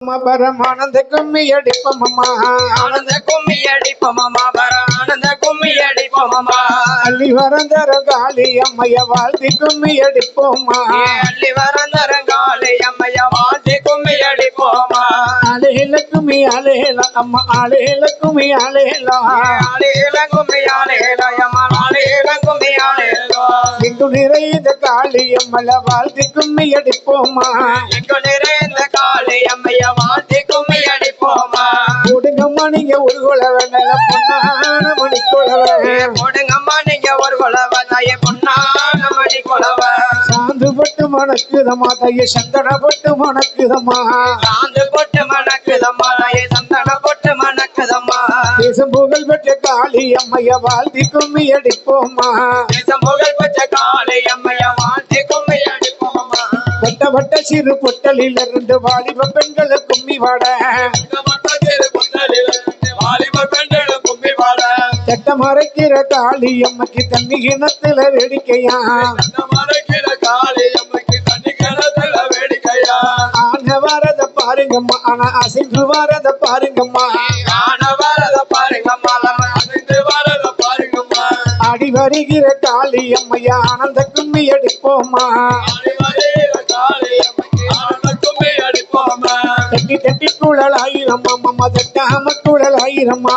பரமானந்த கும்மி அடிப்பமம்மா ஆனந்த கும்மி அடிப்போமம்மா பர ஆனந்த கும்மி அடிப்போமம்மா அள்ளி வரந்தர காளி அம்மைய வாழ்த்தி கும்மி அடிப்போம்மா அள்ளி வரந்தரங்காலை அம்மைய வாழ்த்தி கும்மி அடிப்போமா. அலையில கும்மி அலையல அம்மா அலையில கும்மி அலையலா ஆலையில கும்மி ஆலையில அம்மா ஆலையில கும்மி ஆலையிலோ எங்கு நிறைந்த காளி அம்மல வாழ்த்தி கும்மி அடிப்போம்மா எங்கு நிறைந்த காலை அம்மைய வாழ்த்தி கும்மி அடிப்போமா. கொடுங்கம்மா நீங்க ஒரு குலவ நல்ல பொன்னான மணி குலவ. போடுங்கம்மா நீங்க ஒரு குலவ தாய பொன்னான மணி குலவ. சாந்து பட்டு மணக்குதம்மா தைய சந்தன பட்டு மணக்குதம்மா. சாந்து போட்டு மணக்குதம்மா தாய சந்தன போட்டு மணக்குதம்மா. தேசம் புகழ் பெற்ற காளி அம்மைய வாழ்த்தி கும்மி அடிப்போம்மா தேசம் புகழ் பெற்ற காலை அம்மைய வாழ்த்தி கும்மி அடிப்போமா வட்ட வட்ட சிறு பொட்டலில் இருந்து வாலிப பெண்களை கும்மி வாட. தட்ட மறைக்கிற காளி அம்மைக்கு தண்ணி கிணத்துல வேடிக்கையா? ஆன வரத பாருங்கம்மா. ஆனா அசைந்து வரத பாருங்கம்மா. ஆடி வருகிற காளி அம்மையா ஆனந்த கும்மி அடிப்போம்மா. தட்டி தட்டி குழல் ஆயிரம் அம்மா தட்டாம குழல் ஆயிரம்மா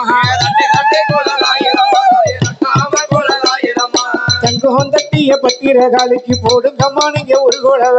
தங்கம் தட்டிய பத்திர காலிக்கு போடுங்கம்மா நீங்க ஒரு குழவ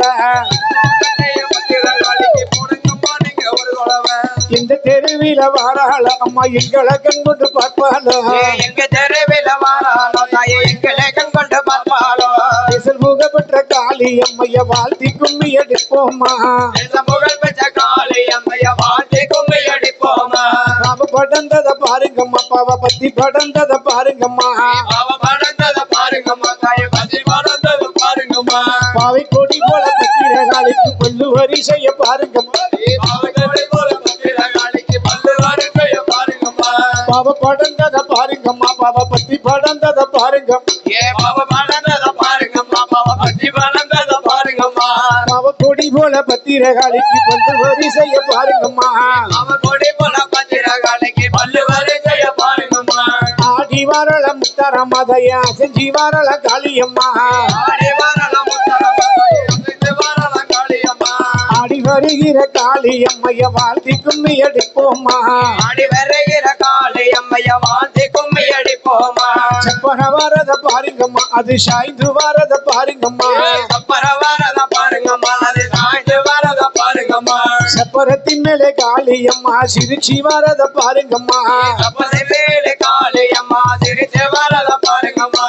இந்த தெருவில வாராள அம்மா எங்களை கண் கொண்டு பார்ப்பாளோ எங்க தெருவில் வாராளோ எங்களை கண் கொண்டு பார்ப்பாளோ? தேசல் புகப்பெற்ற காளி அம்மைய வாழ்த்தி கும்மி அடிப்போம்மா தேசம் புகழ் பெற்ற காளி அம்மைய வாழ்த்தி கும்மி அடிப்போமா பாவ படந்தத பாருங்கம்மா பாவ பத்தி படந்தத பாருங்கம்மா. செய்ய பாருங்கம்மா. பாவ படந்தத பாருங்கம்மா பாவ பத்தி படந்தத பாருங்க ஏ பாவ படந்தத பாருங்கம்மா. பாவ பதி படந்தத பாருங்கம்மா பாவ கொடி போல பத்திர காலிக்கு கொல்லு வரிசைய பாருங்கம்மா அவ கொடி போல பத்திர காளிக்கு பல்லு வருகைய பாருங்கம்மா. ஆடி வரல முத்தரமதையா செஞ்சி வரல காளியம்மா. வருகிற காளியம்மைய வாழ்த்தி கும்மி அடிப்போம்மா ஆடி வருகிற காளி அம்மைய வாழ்த்தி கும்மி அடிப்போமா செப்பன வரத பாருங்கம்மா அது சாய்ந்து வரத பாருங்கம்மா. சப்பர வரத பாருங்கம்மா அது சாய்ந்து வரத பாருங்கம்மா. செப்பரத்தின் மேலே காளியம்மா சிரிச்சி வரத பாருங்கம்மா. சப்பரை வேலை காளி அம்மா சிரித்து வரத பாருங்கம்மா.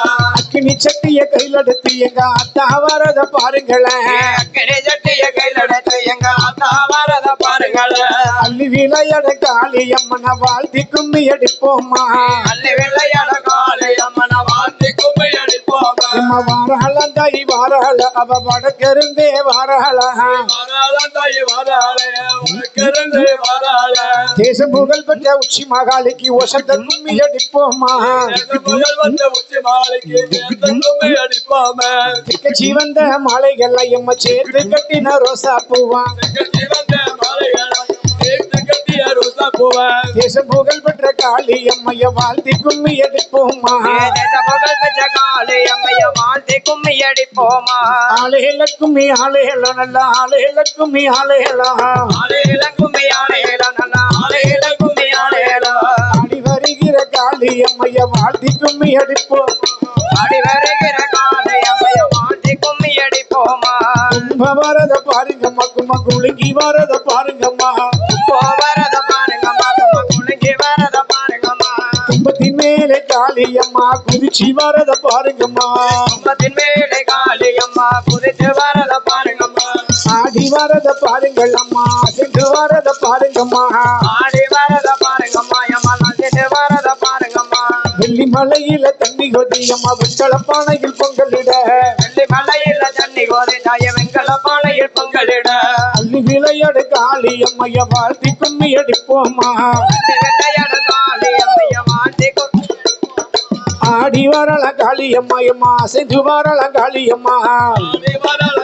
அக்கினி சட்டிய கையில் எடுத்து எங்க அத்தா வரத பாருங்களேன் அக்கறை சட்டிய கையில் எடுத்து எங்க அத்தா வரத பாருங்களேன் அள்ளி விளையாட காளியம்மனை வாழ்த்தி கும்மி அடிப்போம்மா அள்ளி வெள்ளையான காளி அம்மனை வாழ்த்தி கும்மி அடிப்போமா நம்ம தாய் வாராள அவ வடக்கிருந்தே வாராள தேசம் புகழ் பெற்ற உச்சி மகாலிக்கு ஒசந்த கும்மி அடிப்போமா? வந்த அடிப்போமே ஜீவந்த மாலைகள் எம்ம சேர்த்து கட்டின ரோசா பூவா? ரோசா பூவை தேசம் புகழ் பெற்ற காளி அம்மைய வாழ்த்தி கும்மி அடிப்போமா தேச புகழ் பெற்ற காளி அம்மைய வாழ்த்தி கும்மி அடிப்போமா ஆலையில கும்மி ஆலையில நல்ல ஆலையில கும்மி ஆலையில ஆலையில கும்மி ஆலையில நல்ல ஆலையில கும்மி ஆலையில ஆடி வருகிற காளி அம்மைய வாழ்த்தி கும்மி அடிப்போம் ஆடி வருகிற காளி அம்மைய வாழ்த்தி கும்மி அடிப்போமா கும்ப வரத பாருங்கம்மா கும்ப குலுங்கி வரத பாருங்கம்மா. மேலே காளி அம்மா குதிச்சி வரத பாருங்கம்மா. கும்பத்தின் மேலே காளி அம்மா குதித்து வரத பாருங்கம்மா. ஆடி வரத பாருங்கள் அம்மா சென்று வரத பாருங்கம்மா. ஆடி வரத பாருங்கம்மா அம்மா நந்திட்டு வரத பாருங்கம்மா. வெள்ளி மலையில தண்ணி கொதி அம்மா வெண்கல பானையில் பொங்கலிட. வெள்ளி மலையில தண்ணி கோதை தாய வெங்கல பானையில் பொங்கலிட. அள்ளி விளையாடு காளி அம்மைய வாழ்த்தி கும்மி அடிப்போமா ஆடி வரல காளி அம்மா அம்மா சென்று வரல காளி அம்மா. ஆடி வரல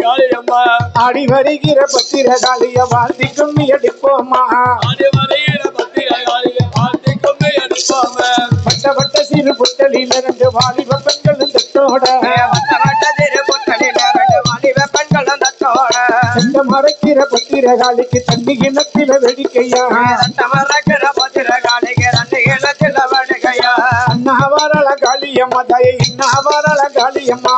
காளியம்மா ஆடி வருகிற பத்திரகாளிய வாழ்த்தி கும்மி அடிப்போமா ஆடி வருகிற பத்திர காளிய பார்த்து கொண்டு அடிப்பாம வட்ட வட்ட சிறு புத்தலில் இருந்து வாலிப பெண்களும் தட்டோட. மறைக்கிற பத்திரகாளிக்கு தண்ணி கிணத்தில வெடிக்கையா? தட்ட வரல காளியம்மா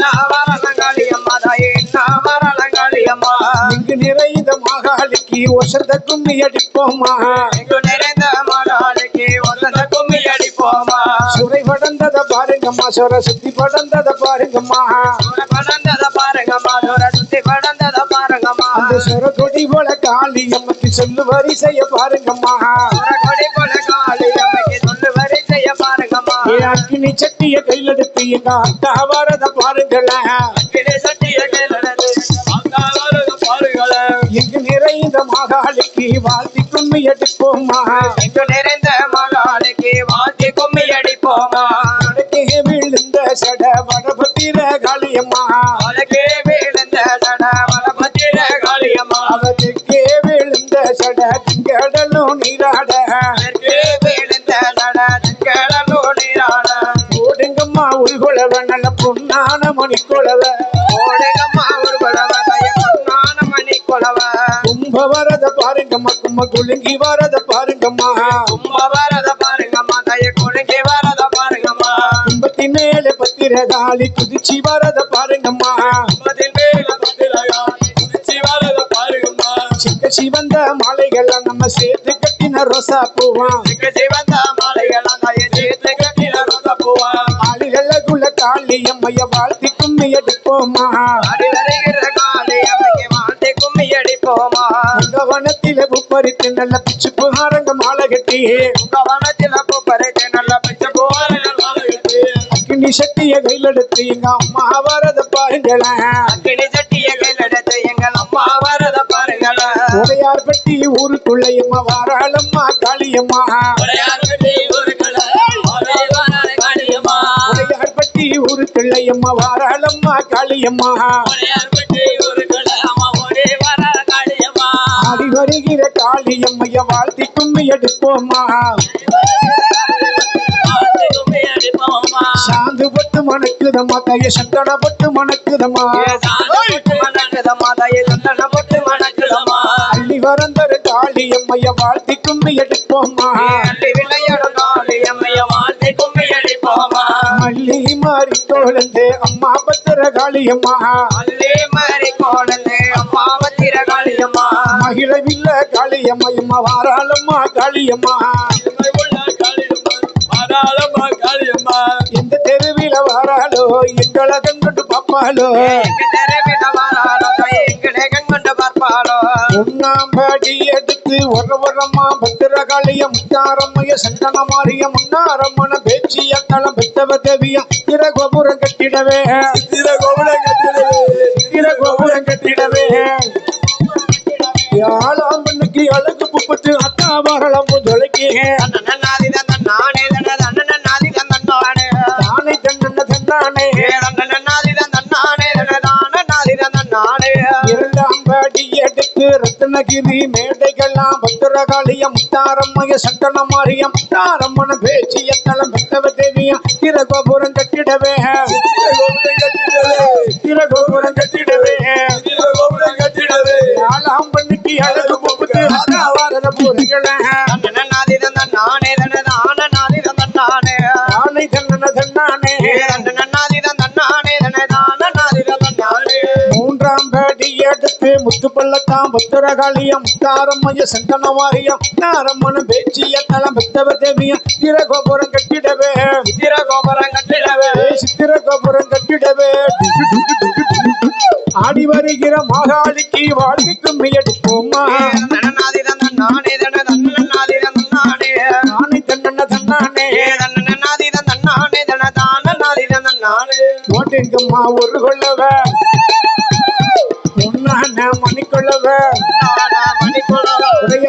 நாவரணங்காளியம்மா தாயே நாவரணங்காளியம்மா இங்கு நிறைந்த மாகாளிக்கு ஒசந்த கும்மி அடிப்போமா? இங்கு நிறைந்த மகாளிக்கு வசந்த கும்மி அடிப்போமா? சுரை படந்தத பாருங்கம்மா சொர சுத்தி படந்தத பாருங்கம்மா. படந்தத பாருங்கம்மா தூர சுத்தி படந்தத பாருங்கம்மா. அந்த சொர கொடி போல காளியம்மைக்கு சொல்லு வரிசைய பாருங்கம்மா. ஒரு கொடி போல காளியம்மைக்கு அக்கினி சட்டிய கையில் எடுத்து எங்க அத்தா வரத பாருங்களேன் கிளி சட்டிய பாருங்களேன் இங்கு நிறைந்த மாகாளிக்கு வாழ்த்தி கும்மி அடிப்போமா? இங்கு நிறைந்த மகாளிக்கு வாத்தி கும்மி அடிப்போமா? அடக்கே விழுந்த சட வடபத்திர காளியம்மா. அவளுக்கே விழுந்த சட வளபத்திர காளியம்மா. அவளுக்கே விழுந்த சட திங்கடலும் நீராட. பொன்னான மணிக்குழவ ஓடுங்கம்மா ஒரு குலவ தயமான மணி குலவ கும்ப வரத பாருங்கம்மா கும்ப குலுங்கி வரத பாருங்கம்மா. கும்ப வரத பாருங்கம்மா தய குலுங்கி வரத பாருங்கம்மா. கும்பத்தின் மேல பத்திர காளி குதிச்சி வரத பாருங்கம்மா. கும்பத்தின் மேல பத்திர காளி குதிச்சு வரத பாருங்கம்மா. சிக்க சிவந்த மாலைகள்லாம் நம்ம சேர்த்து கட்டின ரோசா பூவான் திக்கு சிவந்த மாலைகள் தய சேர்த்து கட்டின ரோச பூவா. ஆளிகளுக்குள்ள காளி அம்மைய வாழ்த்தி கும்மி எடுப்போமா அடி வருகிற காளி அம்மைக்கு வாழ்த்தி கும்மி அடிப்போமா வனத்தில உப்பரித்து நல்ல பிச்சு புகாரங்க மாலை கட்டி. உங்க வனத்தில பூ பறித்து நல்ல பிச்சை போவார்கள் மாலையிட்டு அக்கினி சட்டிய கையில் எடுத்து எங்க அம்மா வரத பாருங்களேன் அக்கினி சட்டிய கையில் எடுத்து எங்கள் அம்மா வரத பாருங்களேன் உடையார் பட்டி ஊருக்குள்ள எம்மா வாராளம்மா காளியம்மா. விளையாட்டு ஊருக்குள்ள ஒரே ஒரு பட்டி வாராளம்மா காளியம்மா. விளையாட்டு ஆடி வருகிற காளியம்மைய வாழ்த்தி கும்மி எடுப்போமா ஆத்தி சாந்து பட்டு மணக்குதம்மா கைய சந்தன பட்டு மணக்குதம்மா. தய சந்தன மணக்குதம்மா அள்ளி வரந்தரு காளியம்மைய வாழ்த்தி கும்மி எடுப்போமா விளையாடும் காளி மாறி தோழந்து அம்மா பத்திர காளியம்மா அள்ளி மாறி கோணந்து அம்மா வத்திர காளியம்மா மகிழவில்ல காளியம்மையம்மா வாராளம்மா காளியம்மா. காளியம்மா வராளம்மா காளியம்மா. எந்த தெருவில வாராளோ எங்களை கண்டு பாப்பாளோ எங்க தெருவில வராளோ எங்களை கண்கொண்டு பார்ப்பாளோ. உண்ணாம்படி எடுத்து ஒரு வரம்மா பத்திர காளிய முத்தாரம்மைய சந்தன மாறிய முன்னாரம்மன பேச்சிய களம் பெத்தவ தேவிய திர கோபுரம் கட்டிடவே. சித்திர கோவிலம் கட்டிடவே திர கோபுரம் கட்டிடவே யாழாம் பெண்ணுக்கு அழகு புப்பத்து அத்தா வரலம் தொலைக்கி நானே நானே தானே தன்னன தன்னானே நானே நானே எடுத்து ரத்னகிரி மேடைகள்லாம் பத்திரகாளிய முத்தாரம்மைய சந்தன மாரியம் முத்தாரம்மன பேச்சிய தலம் பெத்தவ தேவிய திர கோபுரம் கட்டிடவே. கோவிலம் கட்டிடவே. திர கோபுரம் கட்டிடவே. யாழாம் பெண்ணுக்கு அழகு பள்ளத்தாம் பத்திரகாளியம் முத்தாரம்மைய சந்தன வாரியம் முத்தாரம்மன பேச்சிய தலம் பெத்தவ தேவிய திர கோபுரம் கட்டிடவே சித்திர கோபுரம் கட்டிடவே. சித்திர கோபுரம் கட்டிடவே. ஆடி வருகிற எடுப்போமா நாதி தந்தன் நானே தன தந்தன் நானே. நானே தன்னன தன்னானே. தந்தன் நாதி தந்தன் நானே தன நாதி தந்தன் நானே ஓட்டுங்கம்மா ஒரு கொள்ளவ. மணிக்கொள்ளவ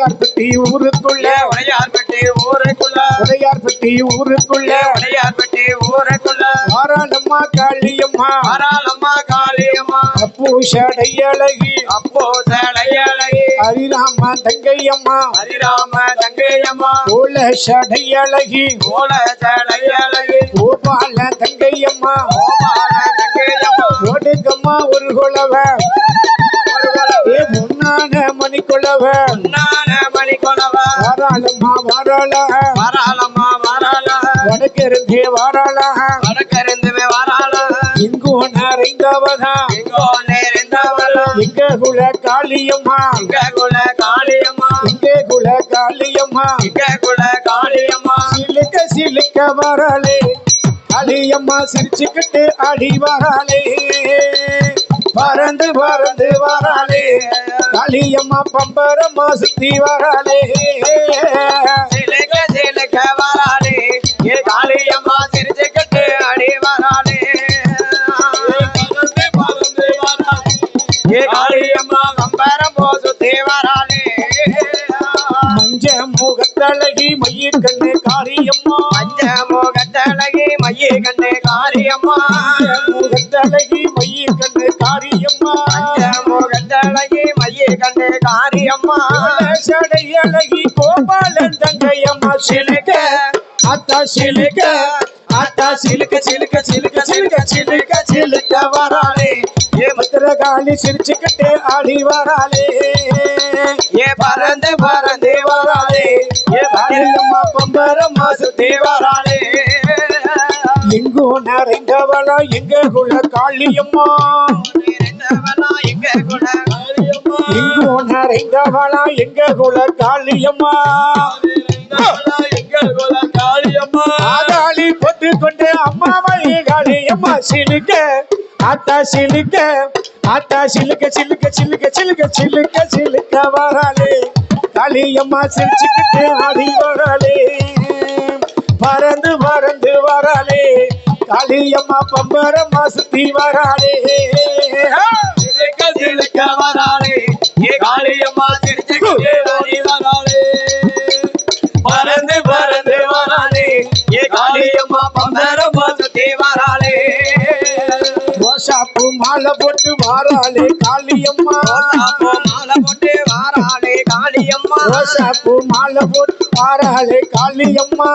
உடையார்பட்டி ஊருக்குள்ள. உடையார்பட்டி ஊருக்குள்ள. உடையார்பட்டி ஊருக்குள்ள. உடையார்பட்டி ஊருக்குள்ள. வாராளம்மா காளியம்மா. ஆறாளம்மா காளி காளியம்மா. அப்பு சடையழகி அப்போ சடையழகி ஹரிராம தங்கையம்மா. ஹரிராம தங்கையம்மா. கோல சடையழகி கோல சடையழகி கோபால தங்கையம்மா. கோபால தங்கையம்மா. ஓடுங்கம்மா ஒரு குலவ. ஏ முன்னான மணி குலவ நான மணி கொலவ வாராளம்மா வாராள. வராளம்மா வராள. வடக்கிருந்தே வாராள. வடக்கருந்துமே வராள. இங்கோ நிறைந்தவதா எங்கோ நேர்ந்தவள எங்க குல காளியம்மா. இங்க குல காளியம்மா. எங்க குல காளியம்மா. இங்க குல காளியம்மா. சிலுக்க சிலுக்க வராளே. காளியம்மா சிரிச்சுக்கிட்டு அடி வராளே. பறந்து பறந்து வராளே. காளியம்மா பம்பரம்மா சுத்தி வராளே. சிலுக்க சிலுக்க வராளே. ஏ காளியம்மா சிரிச்சுக்கிட்டு அடி வராளே. ஏ காளியம்மா கம்பரம் போசுத்தி வராளே. மஞ்ச முகத்தழகி மைய கண்ணு காளியம்மா. மஞ்ச முகத்தழகி மைய கண்ணே காளியம்மா. முகத்தழகி மைய கண்ணே காளியம்மா சடையழகி கோபாலன் தங்கையம்மா சிலுக்க அத்தா சிலுக்க அத்தா சிலுக்க சிலுக்க சிலுக்க சிலுக்க சிலுக்க சிலுக்க வராளே. ஏ பத்திரகாளி சிரிச்சுக்கிட்டு ஆடி வராளே. ஏ பறந்து பறந்து வராளே. ஏ காளியம்மா பம்பரம்மா சுத்தி வராளே. எங்கோ நிறைந்தவளா எங்க குல காளியம்மா. நிறைந்தவளா எங்க குல காளியம்மா எங்கோ நிறைந்தவளா எங்க குல காளியம்மா எங்க குல காளியம்மா ஆதாளி பொத்து கொண்டு அம்மாவை காளியம்மா சிலுக்க ஆத்தா சிலுக்க ஆத்தா சிலுக்க சிலுக்க சிலுக்க சிலுக்க சிலுக்க சிலுக்க வராளே. காளியம்மா சிரிச்சுக்கிட்டு ஆடி வராளே. பறந்து பறந்து வராளே. காளியம்மா பம்பரம்மா சுத்தி வராளே. பூ ரோசாப்பூ மாலை போட்டு வாராளே காளியம்மா.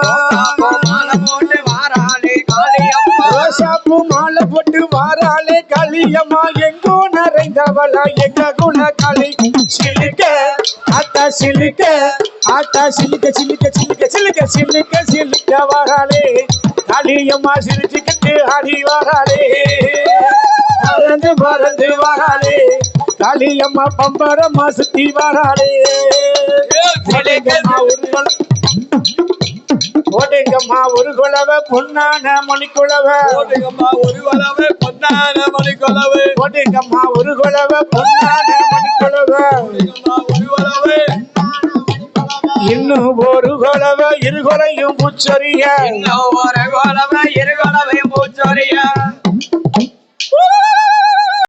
ரோசா பூ போட்டு மாலை போட்டு வாராளே காளியம்மா. எங்கோ நிறைந்தவளா எங்க குண காளி. சிலுக்க ஆட்டா சிலுக்க ஆட்டா சிலுக்க சிலுக்க சிலுக்க சிலுக்க சிலுக்க சிலுக்க வாராளே. காளியம்மா சிரிச்சுக்கிட்டு ஆடி வாராளே. பறந்து பறந்து வாராளே. காளியம்மா பம்பரம்மா சுத்தி வாராளே. ஓடுங்கம்மா ஒரு குலவ. பொன்னான மணிக்குலவ. ஓடுங்கம்மா ஒரு வளவு பொன்னான மணி கொலவு ஓடுங்கம்மா ஒரு குலவ பொன்னான மணிக்குலவ. இன்னும் ஒரு குலவ இருகுறையும் புச்சரிய. இன்னும் ஒரு கொலவை இரு கொலவை பூச்சொரிய.